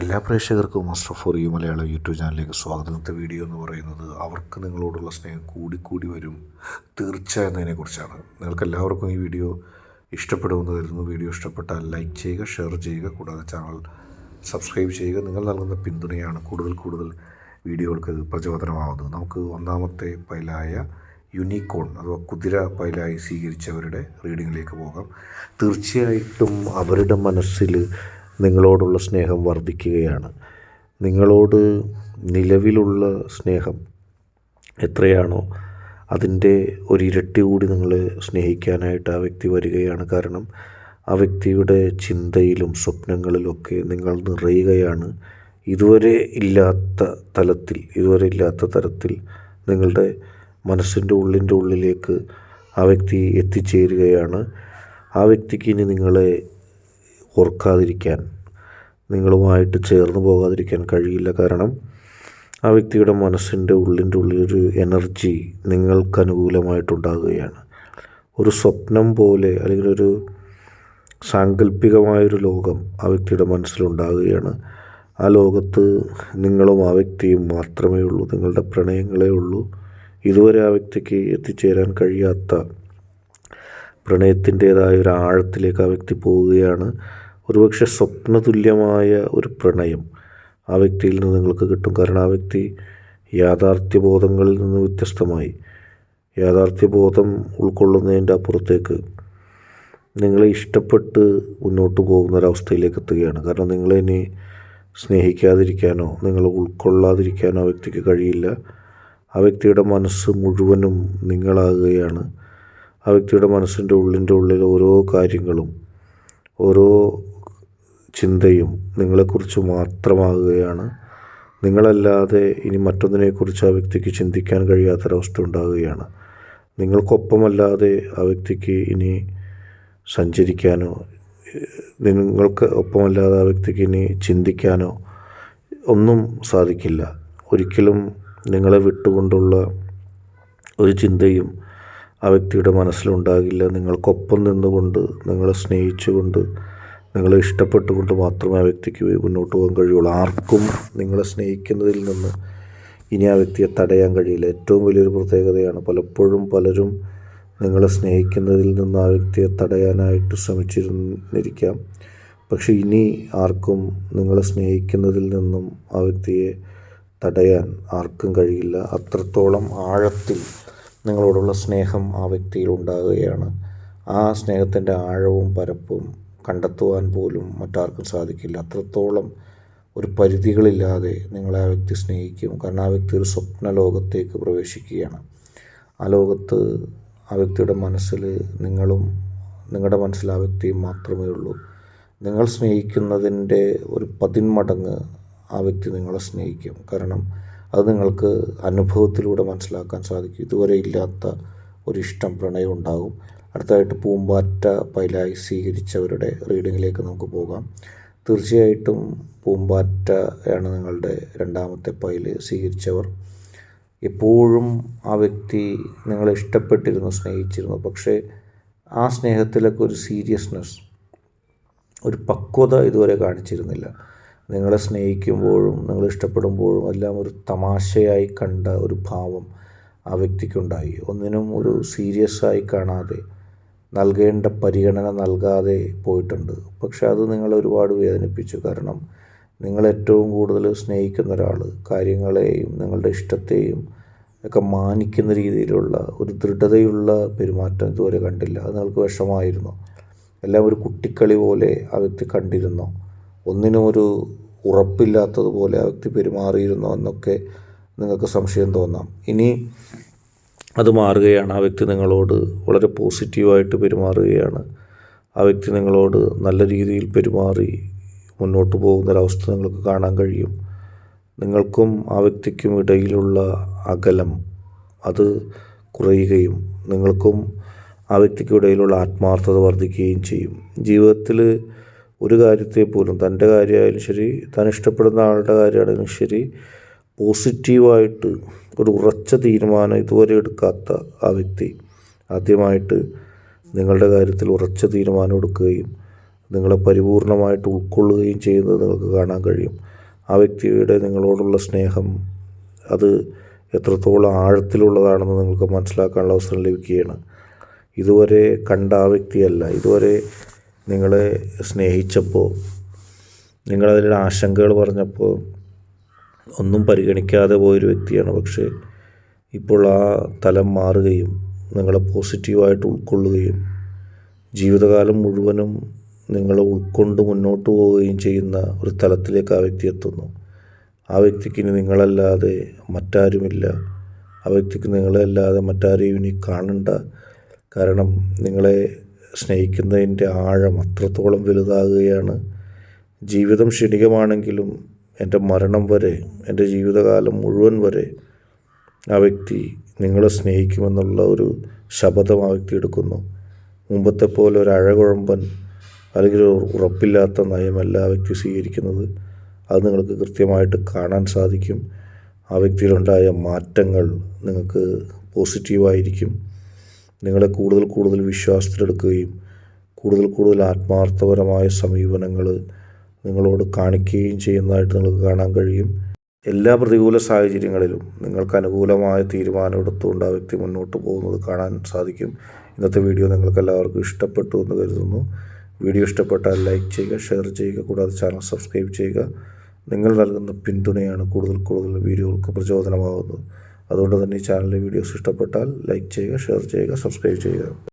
എല്ലാ പ്രേക്ഷകർക്കും master for you Malayalam YouTube ചാനലിലേക്ക് സ്വാഗതം. ഇന്നത്തെ വീഡിയോ എന്ന് പറയുന്നത് അവർക്ക് നിങ്ങളോടുള്ള സ്നേഹം കൂടിക്കൂടി വരും. തീർച്ച എന്നതിനെക്കുറിച്ചാണ് നിങ്ങൾക്ക് എല്ലാവർക്കും ഈ വീഡിയോ ഇഷ്ടപ്പെടുമെന്ന് കരുതുന്നു. വീഡിയോ ഇഷ്ടപ്പെട്ടാൽ ലൈക്ക് ചെയ്യുക ഷെയർ ചെയ്യുക. കൂടാതെ ചാനൽ സബ്സ്ക്രൈബ് ചെയ്യുക. നിങ്ങൾ നൽകുന്ന പിന്തുണയാണ് കൂടുതൽ കൂടുതൽ വീഡിയോകൾക്ക് പ്രചോദനമാവുന്നത്. നമുക്ക് ഒന്നാമത്തെ പൈലായ യുനിക്കോൺ അഥവാ കുതിര പൈലായി സ്വീകരിച്ചവരുടെ റീഡിങ്ങിലേക്ക് പോകാം. തീർച്ചയായിട്ടും അവരുടെ മനസ്സിൽ നിങ്ങളോടുള്ള സ്നേഹം വർദ്ധിക്കുകയാണ്. നിങ്ങളോട് നിലവിലുള്ള സ്നേഹം എത്രയാണോ അതിന്റെ ഒരിരട്ടി കൂടി നിങ്ങൾ സ്നേഹിക്കാനായിട്ട് ആ വ്യക്തി വരികയാണ്. കാരണം ആ വ്യക്തിയുടെ ചിന്തയിലും സ്വപ്നങ്ങളിലൊക്കെ നിങ്ങൾ നിറയുകയാണ്. ഇതുവരെ ഇല്ലാത്ത തലത്തിൽ ഇതുവരെ ഇല്ലാത്ത തരത്തിൽ നിങ്ങളുടെ മനസ്സിന്റെ ഉള്ളിന്റെ ഉള്ളിലേക്ക് ആ വ്യക്തി എത്തിച്ചേരുകയാണ്. ആ വ്യക്തിക്ക് ഇനി നിങ്ങളെ ഓർക്കാതിരിക്കാൻ നിങ്ങളുമായിട്ട് ചേർന്ന് പോകാതിരിക്കാൻ കഴിയില്ല. കാരണം ആ വ്യക്തിയുടെ മനസ്സിന്റെ ഉള്ളിന്റെ ഉള്ളിലൊരു എനർജി നിങ്ങൾക്ക് അനുകൂലമായിട്ടുണ്ടാകുകയാണ്. ഒരു സ്വപ്നം പോലെ അല്ലെങ്കിൽ ഒരു സാങ്കല്പികമായൊരു ലോകം ആ വ്യക്തിയുടെ മനസ്സിലുണ്ടാകുകയാണ്. ആ ലോകത്ത് നിങ്ങളും ആ വ്യക്തിയും മാത്രമേ ഉള്ളൂ. നിങ്ങളുടെ പ്രണയങ്ങളേ ഉള്ളൂ. ഇതുവരെ ആ വ്യക്തിക്ക് എത്തിച്ചേരാൻ കഴിയാത്ത പ്രണയത്തിന്റേതായ ഒരു ആഴത്തിലേക്ക് ആ വ്യക്തി പോവുകയാണ്. ഒരുപക്ഷെ സ്വപ്നതുല്യമായ ഒരു പ്രണയം ആ വ്യക്തിയിൽ നിന്ന് നിങ്ങൾക്ക് കിട്ടും. കാരണം ആ വ്യക്തി യാഥാർത്ഥ്യബോധങ്ങളിൽ നിന്ന് വ്യത്യസ്തമായി. യാഥാർത്ഥ്യബോധം ഉൾക്കൊള്ളുന്നതിന്റെ അപ്പുറത്തേക്ക് നിങ്ങളെ ഇഷ്ടപ്പെട്ട് മുന്നോട്ട് പോകുന്ന ഒരവസ്ഥയിലേക്ക് എത്തുകയാണ്. കാരണം നിങ്ങളെ ഇനി സ്നേഹിക്കാതിരിക്കാനോ നിങ്ങളെ ഉൾക്കൊള്ളാതിരിക്കാനോ ആ വ്യക്തിക്ക് കഴിയില്ല. ആ വ്യക്തിയുടെ മനസ്സ് മുഴുവനും നിങ്ങളാകുകയാണ്. ആ വ്യക്തിയുടെ മനസ്സിന്റെ ഉള്ളിന്റെ ഉള്ളിൽ ഓരോ കാര്യങ്ങളും ഓരോ ചിന്തയും നിങ്ങളെക്കുറിച്ച് മാത്രമാകുകയാണ്. നിങ്ങളല്ലാതെ ഇനി മറ്റൊന്നിനെക്കുറിച്ച് ആ വ്യക്തിക്ക് ചിന്തിക്കാൻ കഴിയാത്തൊരവസ്ഥ ഉണ്ടാകുകയാണ്. നിങ്ങൾക്കൊപ്പമല്ലാതെ ആ വ്യക്തിക്ക് ഇനി സഞ്ചരിക്കാനോ നിങ്ങൾക്ക് ഒപ്പമല്ലാതെ ആ വ്യക്തിക്ക് ഇനി ചിന്തിക്കാനോ ഒന്നും സാധിക്കില്ല. ഒരിക്കലും നിങ്ങളെ വിട്ടുകൊണ്ടുള്ള ഒരു ചിന്തയും ആ വ്യക്തിയുടെ മനസ്സിലുണ്ടാകില്ല. നിങ്ങൾക്കൊപ്പം നിന്നുകൊണ്ട് നിങ്ങളെ സ്നേഹിച്ചുകൊണ്ട് നിങ്ങളെ ഇഷ്ടപ്പെട്ടുകൊണ്ട് മാത്രമേ ആ വ്യക്തിക്ക് മുന്നോട്ട് പോകാൻ കഴിയുള്ളൂ. ആർക്കും നിങ്ങളെ സ്നേഹിക്കുന്നതിൽ നിന്ന് ഇനി ആ വ്യക്തിയെ തടയാൻ കഴിയില്ല. ഏറ്റവും വലിയൊരു പ്രത്യേകതയാണ് പലപ്പോഴും പലരും നിങ്ങളെ സ്നേഹിക്കുന്നതിൽ നിന്ന് ആ വ്യക്തിയെ തടയാനായിട്ട് ശ്രമിച്ചിരുന്നിരിക്കാം. പക്ഷേ ഇനി ആർക്കും നിങ്ങളെ സ്നേഹിക്കുന്നതിൽ നിന്നും ആ വ്യക്തിയെ തടയാൻ ആർക്കും കഴിയില്ല. അത്രത്തോളം ആഴത്തിൽ നിങ്ങളോടുള്ള സ്നേഹം ആ വ്യക്തിയിൽ ഉണ്ടാകുകയാണ്. ആ സ്നേഹത്തിന്റെ ആഴവും പരപ്പും കണ്ടെത്തുവാൻ പോലും മറ്റാർക്കും സാധിക്കില്ല. അത്രത്തോളം ഒരു പരിധികളില്ലാതെ നിങ്ങളെ ആ വ്യക്തി സ്നേഹിക്കും. കാരണം ആ വ്യക്തി ഒരു സ്വപ്ന ലോകത്തേക്ക് പ്രവേശിക്കുകയാണ്. ആ ലോകത്ത് ആ വ്യക്തിയുടെ മനസ്സിൽ നിങ്ങളും നിങ്ങളുടെ മനസ്സിൽ ആ വ്യക്തിയും മാത്രമേ ഉള്ളൂ. നിങ്ങൾ സ്നേഹിക്കുന്നതിന്റെ ഒരു പതിന്മടങ്ങ് ആ വ്യക്തി നിങ്ങളെ സ്നേഹിക്കും. കാരണം അത് നിങ്ങൾക്ക് അനുഭവത്തിലൂടെ മനസ്സിലാക്കാൻ സാധിക്കും. ഇതുവരെ ഇല്ലാത്ത ഒരു ഇഷ്ടം പ്രണയം ഉണ്ടാകും. അടുത്തതായിട്ട് പൂമ്പാറ്റ പൈലായി സ്വീകരിച്ചവരുടെ റീഡിങ്ങിലേക്ക് നമുക്ക് പോകാം. തീർച്ചയായിട്ടും പൂമ്പാറ്റ ആണ് നിങ്ങളുടെ രണ്ടാമത്തെ പൈൽ സ്വീകരിച്ചവർ. എപ്പോഴും ആ വ്യക്തി നിങ്ങളെ ഇഷ്ടപ്പെട്ടിരുന്നു സ്നേഹിച്ചിരുന്നു. പക്ഷേ ആ സ്നേഹത്തിലൊക്കെ ഒരു സീരിയസ്നെസ് ഒരു പക്വത ഇതുവരെ കാണിച്ചിരുന്നില്ല. നിങ്ങളെ സ്നേഹിക്കുമ്പോഴും നിങ്ങൾ ഇഷ്ടപ്പെടുമ്പോഴും എല്ലാം ഒരു തമാശയായി കണ്ട ഒരു ഭാവം ആ വ്യക്തിക്കുണ്ടായി. ഒന്നിനും ഒരു സീരിയസ് ആയി കാണാതെ നൽകേണ്ട പരിഗണന നൽകാതെ പോയിട്ടുണ്ട്. പക്ഷെ അത് നിങ്ങളെ ഒരുപാട് വേദനിപ്പിച്ചു. കാരണം നിങ്ങൾ ഏറ്റവും കൂടുതൽ സ്നേഹിക്കുന്ന ഒരാൾ കാര്യങ്ങളെയും നിങ്ങളുടെ ഇഷ്ടത്തെയും ഒക്കെ മാനിക്കുന്ന രീതിയിലുള്ള ഒരു ദൃഢതയുള്ള പെരുമാറ്റം ഇതുവരെ കണ്ടില്ല. അത് നിങ്ങൾക്ക് വിഷമായിരുന്നു എല്ലാം ഒരു കുട്ടിക്കളി പോലെ ആ വ്യക്തി കണ്ടിരുന്നോ. ഒന്നിനും ഒരു ഉറപ്പില്ലാത്തതുപോലെ ആ വ്യക്തി പെരുമാറിയിരുന്നോ എന്നൊക്കെ നിങ്ങൾക്ക് സംശയം തോന്നാം. ഇനി അത് മാറുകയാണ്. ആ വ്യക്തി നിങ്ങളോട് വളരെ പോസിറ്റീവായിട്ട് പെരുമാറുകയാണ്. ആ വ്യക്തി നിങ്ങളോട് നല്ല രീതിയിൽ പെരുമാറി മുന്നോട്ട് പോകുന്നൊരവസ്ഥ നിങ്ങൾക്ക് കാണാൻ കഴിയും. നിങ്ങൾക്കും ആ വ്യക്തിക്കും ഇടയിലുള്ള അകലം അത് കുറയുകയും നിങ്ങൾക്കും ആ വ്യക്തിക്കും ഇടയിലുള്ള ആത്മാർത്ഥത വർദ്ധിക്കുകയും ചെയ്യും. ജീവിതത്തിൽ ഒരു കാര്യത്തെ പോലും തന്റെ കാര്യമായാലും ശരി താൻ ഇഷ്ടപ്പെടുന്ന ആളുടെ കാര്യമാണെങ്കിലും ശരി പോസിറ്റീവായിട്ട് ഒരു ഉറച്ച തീരുമാനം ഇതുവരെ എടുക്കാത്ത ആ വ്യക്തി ആദ്യമായിട്ട് നിങ്ങളുടെ കാര്യത്തിൽ ഉറച്ച തീരുമാനം എടുക്കുകയും നിങ്ങളെ പരിപൂർണമായിട്ട് ഉൾക്കൊള്ളുകയും ചെയ്യുന്നത് നിങ്ങൾക്ക് കാണാൻ കഴിയും. ആ വ്യക്തിയുടെ നിങ്ങളോടുള്ള സ്നേഹം അത് എത്രത്തോളം ആഴത്തിലുള്ളതാണെന്ന് നിങ്ങൾക്ക് മനസ്സിലാക്കാനുള്ള അവസരം ലഭിക്കുകയാണ്. ഇതുവരെ കണ്ട ആ വ്യക്തിയല്ല. ഇതുവരെ നിങ്ങളെ സ്നേഹിച്ചപ്പോൾ നിങ്ങളതിലുള്ള ആശങ്കകൾ പറഞ്ഞപ്പോൾ ഒന്നും പരിഗണിക്കാതെ പോയൊരു വ്യക്തിയാണ്. പക്ഷേ ഇപ്പോൾ ആ തലം മാറുകയും നിങ്ങളെ പോസിറ്റീവായിട്ട് ഉൾക്കൊള്ളുകയും ജീവിതകാലം മുഴുവനും നിങ്ങളെ ഉൾക്കൊണ്ട് മുന്നോട്ട് പോവുകയും ചെയ്യുന്ന ഒരു തലത്തിലേക്ക് ആ വ്യക്തി എത്തുന്നു. ആ വ്യക്തിക്ക് ഇനി നിങ്ങളല്ലാതെ മറ്റാരുമില്ല. ആ വ്യക്തിക്ക് നിങ്ങളല്ലാതെ മറ്റാരെയും ഇനി കാണണ്ട. കാരണം നിങ്ങളെ സ്നേഹിക്കുന്നതിന്റെ ആഴം അത്രത്തോളം വലുതാകുകയാണ്. ജീവിതം ക്ഷണികമാണെങ്കിലും എന്റെ മരണം വരെ എന്റെ ജീവിതകാലം മുഴുവൻ വരെ ആ വ്യക്തി നിങ്ങളെ സ്നേഹിക്കുമെന്നുള്ള ഒരു ശപഥം ആ വ്യക്തി എടുക്കുന്നു. മുമ്പത്തെ പോലെ ഒരു അഴകുഴമ്പൻ അല്ലെങ്കിൽ ഉറപ്പില്ലാത്ത നയമല്ല ആ വ്യക്തി സ്വീകരിക്കുന്നത്. അത് നിങ്ങൾക്ക് കൃത്യമായിട്ട് കാണാൻ സാധിക്കും. ആ വ്യക്തിയിലുണ്ടായ മാറ്റങ്ങൾ നിങ്ങൾക്ക് പോസിറ്റീവായിരിക്കും. നിങ്ങളെ കൂടുതൽ കൂടുതൽ വിശ്വാസത്തിലെടുക്കുകയും കൂടുതൽ കൂടുതൽ ആത്മാർത്ഥപരമായ സമീപനങ്ങൾ നിങ്ങളോട് കാണിക്കുകയും ചെയ്യുന്നതായിട്ട് നിങ്ങൾക്ക് കാണാൻ കഴിയും. എല്ലാ പ്രതികൂല സാഹചര്യങ്ങളിലും നിങ്ങൾക്ക് അനുകൂലമായ തീരുമാനം എടുത്തുകൊണ്ട് ആ വ്യക്തി മുന്നോട്ട് പോകുന്നത് കാണാൻ സാധിക്കും. ഇന്നത്തെ വീഡിയോ നിങ്ങൾക്ക് എല്ലാവർക്കും ഇഷ്ടപ്പെട്ടു എന്ന് കരുതുന്നു. വീഡിയോ ഇഷ്ടപ്പെട്ടാൽ ലൈക്ക് ചെയ്യുക ഷെയർ ചെയ്യുക കൂടാതെ ചാനൽ സബ്സ്ക്രൈബ് ചെയ്യുക. നിങ്ങൾ നൽകുന്ന പിന്തുണയാണ് കൂടുതൽ കൂടുതൽ വീഡിയോകൾക്ക് പ്രചോദനമാകുന്നത്. അതുകൊണ്ട് തന്നെ ഈ ചാനലിലെ വീഡിയോസ് ഇഷ്ടപ്പെട്ടാൽ ലൈക്ക് ചെയ്യുക ഷെയർ ചെയ്യുക സബ്സ്ക്രൈബ് ചെയ്യുക.